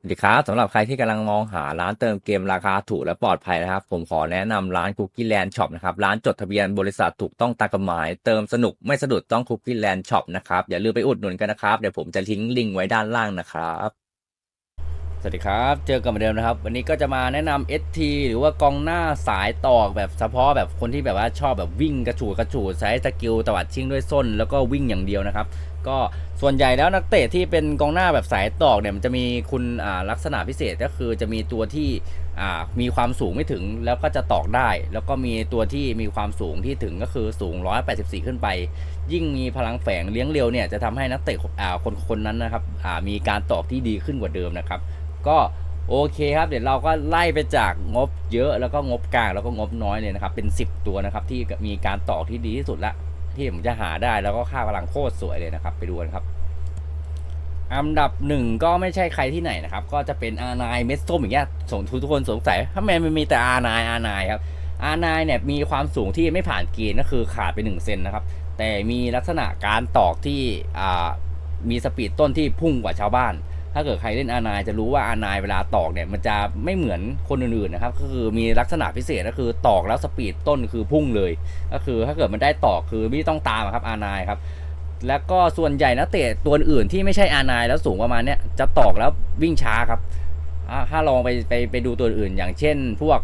สวัสดีครับสำหรับใครที่กำลังมองหาร้านเติมเกมราคาถูกและปลอดภัยนะครับ ผมขอแนะนำร้าน Cookie Land Shop นะครับ ร้านจดทะเบียนบริษัทถูกต้องตามกฎหมาย เติมสนุกไม่สะดุดต้อง Cookie Land Shop นะครับ อย่าลืมไปอุดหนุนกันนะครับ เดี๋ยวผมจะทิ้งลิงก์ไว้ด้านล่างนะครับ สวัสดีครับ เจอกันเหมือนเดิมนะครับ วันนี้ก็จะมาแนะนำ ST หรือว่ากองหน้าสายตอกแบบเฉพาะแบบคนที่แบบว่าชอบแบบวิ่งกระฉูดกระฉูดใช้สกิลตวัดชิงด้วยส้น แล้วก็วิ่งอย่างเดียวนะครับ ก็ส่วนใหญ่แล้วนักเตะที่เป็นกองหน้าแบบสายตอกเนี่ยมันจะมีคุณลักษณะพิเศษก็คือจะมีตัวที่มีความสูงไม่ถึงแล้วก็จะตอกได้ แล้วก็มีตัวที่มีความสูงที่ถึงก็คือสูง 184 ขึ้นไป ยิ่งมีพลังแฝงเลี้ยงเร็วเนี่ยจะทำให้นักเตะคนคนนั้นนะครับมีการตอกที่ดีขึ้นกว่าเดิมนะครับ ก็โอเคครับเดี๋ยวเราก็ไล่ไปจากงบเยอะแล้วก็งบกลางแล้วก็งบน้อยเลยนะครับเป็น 10 ตัวนะครับที่มีการต่อที่ดีที่สุดละ ที่ผมจะหาได้แล้วก็ค่าพลังโคตรสวยเลยนะครับ ไปดูกันครับ อันดับหนึ่งก็ไม่ใช่ใครที่ไหนนะครับ ก็จะเป็นอานายเมสโซมอย่างเงี้ยสงทุกคนสงสัยทำไมมันมีแต่อานายอานายครับ อานายเนี่ยมีความสูงที่ไม่ผ่านเกณฑ์ก็คือขาดไป1เซนนะครับ แต่มีลักษณะการตอกที่มีสปีดต้นที่พุ่งกว่าชาวบ้าน ถ้าเกิดใครเล่นอานายจะรู้ว่าอานายเวลาตอกเนี่ยมันจะไม่เหมือนคนอื่นๆนะครับก็คือมีลักษณะพิเศษก็คือตอกแล้วสปีดต้นคือพุ่งเลย ก็คือถ้าเกิดมันได้ตอกคือไม่ต้องตามครับอานายครับแล้วก็ส่วนใหญ่นักเตะตัวอื่นที่ไม่ใช่อานายแล้วสูงประมาณเนี้ยจะตอกแล้ววิ่งช้าครับถ้าลองไปไปไปดูตัวอื่น อย่างเช่น พวก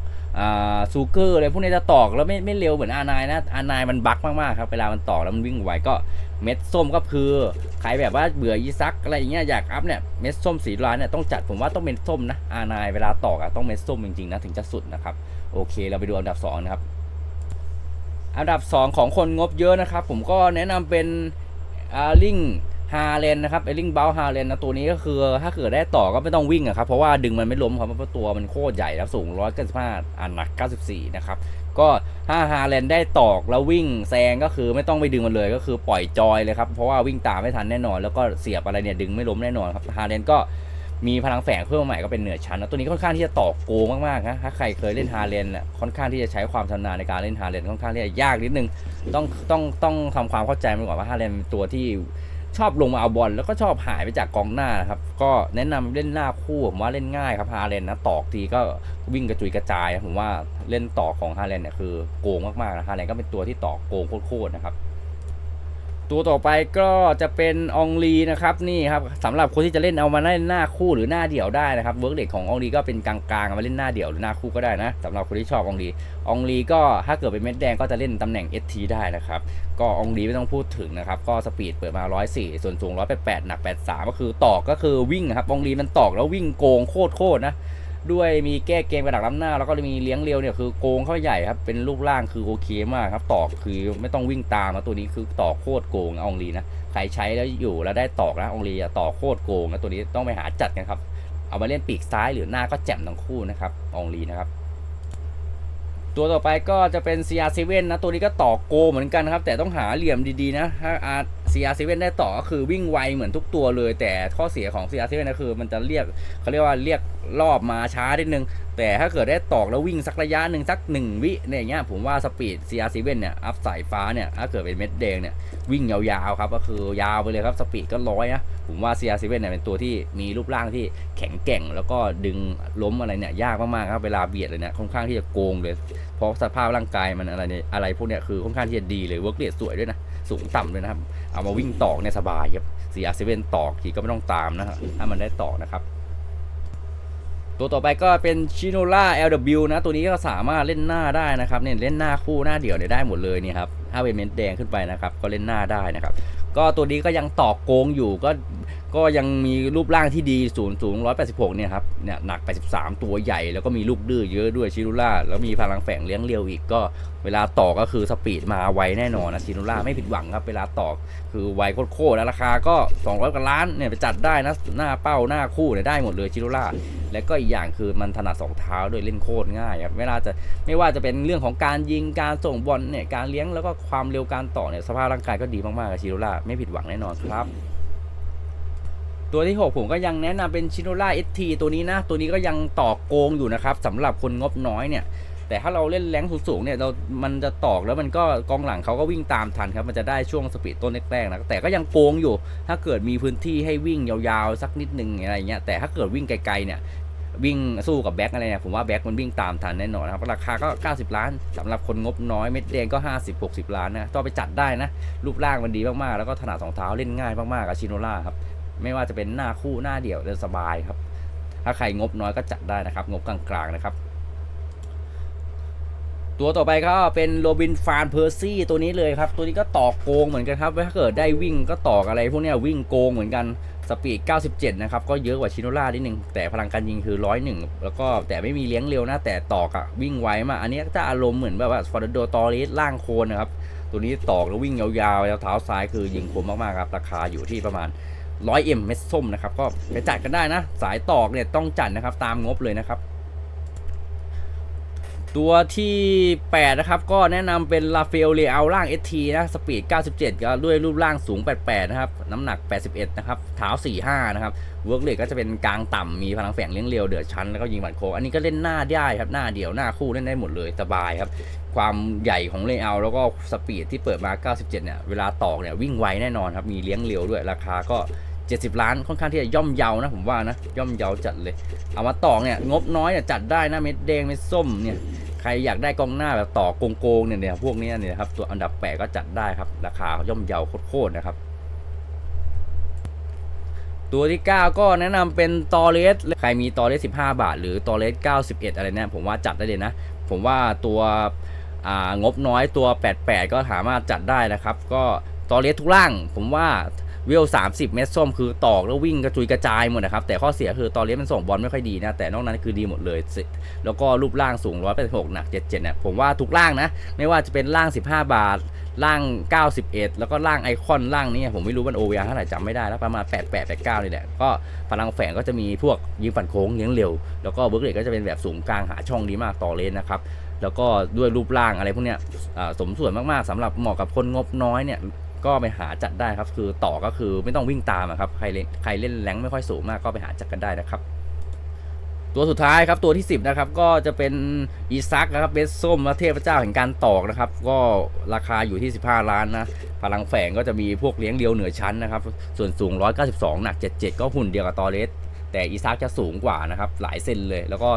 ซูเกอร์อะไรพวกนี้จะตอกแล้วไม่ไม่เร็วเหมือนอานายนะอานายมันบักมากๆครับเวลามันตอกแล้วมันวิ่งไวก็เม็ดส้มก็คือใครแบบว่าเบื่อยีซักอะไรอย่างเงี้ยอยากอัพเนี่ยเม็ดส้มสีร้านเนี่ยต้องจัดผมว่าต้องเม็ดส้มนะอานายเวลาตอกอะต้องเม็ดส้มจริงๆนะถึงจะสุดนะครับโอเค เราไปดูอันดับสองนะครับอันดับ 2 ของคนงบเยอะนะครับ ผมก็แนะนำเป็นอาลิง ฮาเลนนะครับไอลิงเบลฮาเลนนะตัวนี้ก็คือถ้าเกิดได้ต่อก็ไม่ต้องวิ่งอะครับ เพราะว่าดึงมันไม่ล้มครับเพราะตัวมันโคตรใหญ่แล้วสูง 195อันหนัก 94 นะครับ ก็ถ้าฮาเลนได้ตอกแล้ววิ่งแซงก็คือไม่ต้องไปดึงมันเลยก็คือปล่อยจอยเลยครับ เพราะว่าวิ่งตามไม่ทันแน่นอน แล้วก็เสียบอะไรเนี่ยดึงไม่ล้มแน่นอนครับฮาเลนก็มีพลังแฝงเพิ่มใหม่ก็เป็นเหนือชั้นนะตัวนี้ค่อนข้างที่จะต่อโกงมากๆนะถ้าใครเคยเล่นฮาเลนน่ะค่อนข้างที่จะใช้ความชำนาญในการเล่นฮาเลนค่อนข้างที่จะยากนิดนึงต้องต้องต้องทำความเข้าใจมันก่อนว่าฮาเลนเป็นตัวที่ ชอบลงมาเอาบอลแล้วก็ชอบหายไปจากกองหน้านะครับ ก็แนะนำเล่นหน้าคู่ผมว่าเล่นง่ายครับฮาเลนนะตอกทีก็วิ่งกระจุยกระจายผมว่าเล่นต่อของฮาเลนเนี่ยคือโกงมากๆนะฮาเลนก็เป็นตัวที่ต่อโกงโคตรๆนะครับ ตัวต่อไปก็จะเป็นองลีนะครับนี่ครับสำหรับคนที่จะเล่นเอามาเล่นหน้าคู่หรือหน้าเดี่ยวได้นะครับเวิร์กเด็กขององลีก็เป็นกลางๆเอามาเล่นหน้าเดี่ยวหรือหน้าคู่ก็ได้นะสำหรับคนที่ชอบองลีองลีก็ถ้าเกิดเป็นเม็ดแดงก็จะเล่นตำแหน่ง ST ได้นะครับก็องลีไม่ต้องพูดถึงนะครับก็สปีดเปิดมา 104 ส่วนสูง 188 หนัก 83 ก็คือตอกก็คือวิ่งครับองลีมันตอกแล้ววิ่งโกงโคตรๆนะ ด้วยมีแก้เกมกระดักล้ำหน้า แล้วก็มีเลี้ยงเร็วเนี่ยคือโกงเข้าใหญ่ครับ เป็นรูปร่างคือโอเคมากครับตอกคือไม่ต้องวิ่งตามนะตัวนี้คือตอกโคตรโกงอองลีนะใครใช้แล้วอยู่แล้วได้ตอกนะอองลีอะตอกโคตรโกงนะตัวนี้ต้องไปหาจัดกันครับเอามาเล่นปีกซ้ายหรือหน้าก็แจ่มทั้งคู่นะครับอองลีนะครับ ตัวต่อไปก็จะเป็น CR7 นะ ตัวนี้ก็ต่อโกเหมือนกันครับ แต่ต้องหาเหลี่ยมดีๆนะ ถ้า R CR7 ได้ต่อก็คือวิ่งไวเหมือนทุกตัวเลย แต่ข้อเสียของ CR7 ก็คือมันจะเรียกเขาเรียกว่าเรียกรอบมาช้านิดนึง แต่ถ้าเกิดได้ตอกแล้ววิ่งสักระยะหนึ่งสัก 1 วิเนี่ยอย่างเงี้ยผมว่าสปีด CR7 เนี่ยอัพสายฟ้าเนี่ยถ้าเกิดเป็นเม็ดแดงเนี่ยวิ่งยาวๆครับก็คือยาวไปเลยครับสปีดก็ร้อยนะผมว่า CR7 เนี่ยเป็นตัวที่มีรูปร่างที่แข็งแกร่ง แล้วก็ดึงล้มอะไรเนี่ยยากมากๆครับเวลาเบียดเลยเนี่ยค่อนข้างที่จะโกงเลยเพราะสภาพร่างกายมันอะไรเนี่ยอะไรพวกเนี้ยคือค่อนข้างที่จะดีเลยเวิร์กเรทสวยด้วยนะสูงต่ำด้วยนะครับเอามาวิ่งตอกเนี่ยสบายครับสีอาเซเว่นตอกทีก็ไม่ต้องตามนะครับถ้ามันได้ตอกนะครับ ตัวต่อไปก็เป็นชิโนล่า LW นะ ตัวนี้ก็สามารถเล่นหน้าได้นะครับเนี่ยเล่นหน้าคู่หน้าเดี่ยวเนี่ยได้หมดเลยนี่ครับถ้าเป็นเม็ดแดงขึ้นไปนะครับ ก็เล่นหน้าได้นะครับ ก็ตัวนี้ก็ยังตอกโกงอยู่ก็ ก็ยังมีรูปร่างที่ดีสูงสูง 186 เนี่ยครับเนี่ยหนัก 83 ตัวใหญ่ แล้วก็มีลูกดื้อเยอะด้วยชิโนล่าแล้วมีพลังแฝงเลี้ยงเรียวอีกก็เวลาต่อก็คือสปีดมาไวแน่นอนนะชิโนล่าไม่ผิดหวังครับเวลาต่อคือไวโคตรๆแล้วราคาก็ 200กว่าล้านเนี่ยไปจัดได้นะหน้าเป้าหน้าคู่เนี่ยได้หมดเลยชิโนล่าและก็อีกอย่างคือมันถนัดสองเท้าด้วยเล่นโคตรง่ายครับเวลาจะไม่ว่าจะเป็นเรื่องของการยิงการส่งบอลเนี่ยการเลี้ยงแล้วก็ความเร็วการต่อเนี่ยสภาพร่างกายก็ดีมากๆกับชิโนล่าไม่ผิดหวังแน่นอนครับ ตัวที่ 6 ผมก็ยังแนะนำเป็นชิโนล่าเอทีตัวนี้นะ ตัวนี้ก็ยังต่อโกงอยู่นะครับสำหรับคนงบน้อยเนี่ย แต่ถ้าเราเล่นแรงสูงๆเนี่ยเรา มันจะตอกแล้วมันก็กองหลังเขาก็วิ่งตามทันครับ มันจะได้ช่วงสปีดต้นแรกๆนะ แต่ก็ยังโกงอยู่ ถ้าเกิดมีพื้นที่ให้วิ่งยาวๆสักนิดนึงอะไรเงี้ย แต่ถ้าเกิดวิ่งไกลๆเนี่ยวิ่งสู้กับแบ็คอะไรเนี่ยผมว่าแบ็คมันวิ่งตามทันแน่นอนครับราคาก็ 90 ล้านสำหรับคนงบน้อยเม็ดแดงก็ 50-60 ล้านนะต้องไปจัดได้นะ รูปร่างมันดีมากๆ แล้วก็ถนัดสองเท้าเล่นง่ายมากๆกับชิโนล่าครับ ไม่ว่าจะเป็นหน้าคู่หน้าเดี่ยวเดินสบายครับ ถ้าใครงบน้อยก็จัดได้นะครับ งบกลางๆนะครับตัวต่อไปก็เป็นโรบินฟานเพอร์ซี่ตัวนี้เลยครับ ตัวนี้ก็ต่อโกงเหมือนกันครับถ้าเกิดได้วิ่งก็ต่ออะไรพวกนี้วิ่งโกงเหมือนกันสปีด 97 นะครับ ก็เยอะกว่าชิโนล่านิดนึง แต่พลังการยิงคือ 101 แล้วก็แต่ไม่มีเลี้ยงเร็วนะ แต่ตอกอะวิ่งไวมาก อันนี้จะอารมณ์เหมือนแบบว่าฟอร์ดโดตอริสล่างโคนนะครับ ตัวนี้ตอกแล้ววิ่งยาวๆแล้วเท้าซ้ายคือยิงคมมากๆครับ ราคาอยู่ที่ประมาณ 100M เม็ดส้มนะครับก็ไปจัดกันได้นะ สายตอกเนี่ยต้องจัดนะครับตามงบเลยนะครับ ตัวที่ 8 นะครับ ก็แนะนำเป็นลาเฟลเ e เอาล่าง ST นะสปีด 97 ก็ด้วยรูปร่างสูง 88 นะครับ น้ำหนัก 81 นะครับเท้า 45 นะครับเวิร์กเลก็จะเป็นกลางต่ำมีพลังแฝงเลี้ยงเร็วเดือดชั้น แล้วก็ยิงบัตรโคงอันนี้ก็เล่นหน้าได้ครับ หน้าเดี่ยวหน้าคู่เล่นได้หมดเลยสบายครับ ความใหญ่ของเลเยอร์แล้วก็สปีดที่เปิดมา 97 เนี่ย เวลาตอกเนี่ยวิ่งไวแน่นอนครับ มีเลี้ยงเร็วด้วยราคาก็ 70 ล้านค่อนข้างที่จะย่อมเยานะผมว่านะย่อมเยาจัดเลย เอามาต่อเนี่ยงบน้อยเนี่ยจัดได้นะเม็ดแดงเม็ดส้มเนี่ยใครอยากได้กองหน้าแบบต่อโกงๆเนี่ยเนี่ยพวกนี้เนี่ยครับตัวอันดับแปดก็จัดได้ครับราคาย่อมเยาโคตรๆนะครับตัวที่ 9 ก็แนะนำเป็นตอเลสใครมีตอเลส15 บาท หรือตอเลส91 อะไรเนี่ยผมว่าจัดได้เลยนะ ผมว่าตัวงบน้อยตัว 88 ก็สามารถจัดได้นะครับ ก็ตอเลสทุกล่าง ผมว่า เวล30เมตรส้มคือตอกแล้ววิ่งกระจุยกระจายหมดนะครับ แต่ข้อเสียคือตอเลสมันส่งบอลไม่ค่อยดีนะ แต่นอกนั้นคือดีหมดเลย แล้วก็รูปร่างสูง186หกหนัก77เนี่ยผมว่าทุกร่างนะ ไม่ว่าจะเป็นร่าง15บห้าบาทร่าง 91 แล้วก็ร่างไอคอนร่างนี้ผมไม่รู้มัน OVR เท่าไหร่จำไม่ได้แล้วประมาณ 88 89นี่แหละก็พลังแฝงก็จะมีพวกยิงฝันโค้งเลี้ยงเร็ว แล้วก็เบิร์กเลก็จะเป็นแบบสูงกลางหาช่องดีมากต่อเลนนะครับ แล้วก็ด้วยรูปร่างอะไรพวกเนี้ยสมส่วนมากๆสำหรับเหมาะกับคนงบน้อยเนี่ย ก็ไปหาจัดได้ครับ คือต่อก็คือไม่ต้องวิ่งตามครับใครเล่นใครเล่นแรงไม่ค่อยสูงมากก็ไปหาจัดกันได้นะครับ ตัวสุดท้ายครับตัวที่ 10 นะครับ ก็จะเป็นอีซักนะครับเบสส้มและเทพเจ้าแห่งการตอกนะครับ ก็ราคาอยู่ที่ 15 ล้านนะพลังแฝงก็จะมีพวกเลี้ยงเดียวเหนือชั้นนะครับ ส่วนสูง 192 หนัก 77 ก็หุ่นเดียวกับตอเลส แต่อีซักจะสูงกว่านะครับหลายเซนเลย แล้วก็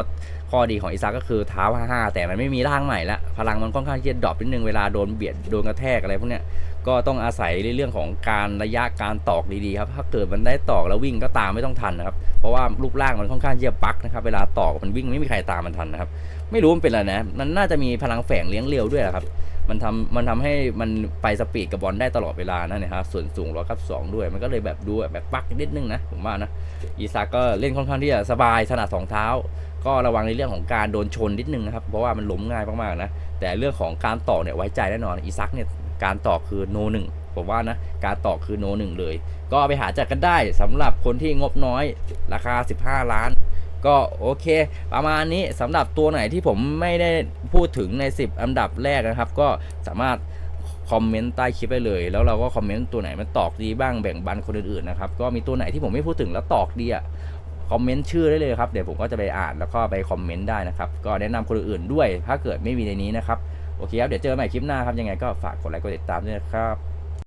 ข้อดีของอีซักก็คือเท้า55แต่มันไม่มีร่างใหม่ละพลังมันค่อนข้างจะดรอปนิดนึงเวลาโดนเบียดโดนกระแทกอะไรพวกเนี้ยก็ต้องอาศัยในเรื่องของการระยะการตอกดีๆครับถ้าเกิดมันได้ตอกแล้ววิ่งก็ตามไม่ต้องทันนะครับเพราะว่ารูปร่างมันค่อนข้างที่จะปักนะครับเวลาตอกมันวิ่งไม่มีใครตามมันทันนะครับไม่รู้มันเป็นอะไรนะมันน่าจะมีพลังแฝงเลี้ยงเร็วด้วยแหละครับ มันทำมันทำให้มันไปสปีดกับบอลได้ตลอดเวลานั่นนะครับส่วนสูงร้อยกับสองด้วย มันก็เลยแบบดูแบบปักนิดนึงนะผมว่านะอีซากก็เล่นค่อนข้างที่จะสบายถนัดสองเท้า ก็ระวังในเรื่องของการโดนชนนิดนึงนะครับเพราะว่ามันล้มง่ายมากๆนะแต่เรื่องของการต่อเนี่ยไว้ใจแน่นอนอีซักเนี่ยการต่อคือโนหนึ่งผมว่านะการต่อคือโนหนึ่งเลย ก็ไปหาจัดกันได้สำหรับคนที่งบน้อยราคา 15 ล้าน ก็โอเค ประมาณนี้สำหรับตัวไหนที่ผมไม่ได้พูดถึงใน 10 อันดับแรกนะครับ ก็สามารถคอมเมนต์ใต้คลิปได้เลย แล้วเราก็คอมเมนต์ตัวไหนมันตอกดีบ้างแบ่งปันคนอื่นๆนะครับก็มีตัวไหนที่ผมไม่พูดถึงแล้วตอกดีอะคอมเมนต์ชื่อได้เลยครับเดี๋ยวผมก็จะไปอ่านแล้วก็ไปคอมเมนต์ได้นะครับก็แนะนำคนอื่นๆด้วย ถ้าเกิดไม่มีในนี้นะครับโอเคครับเดี๋ยวเจอกันใหม่คลิปหน้าครับยังไงก็ฝากกดไลค์กดติดตามด้วยนะครับ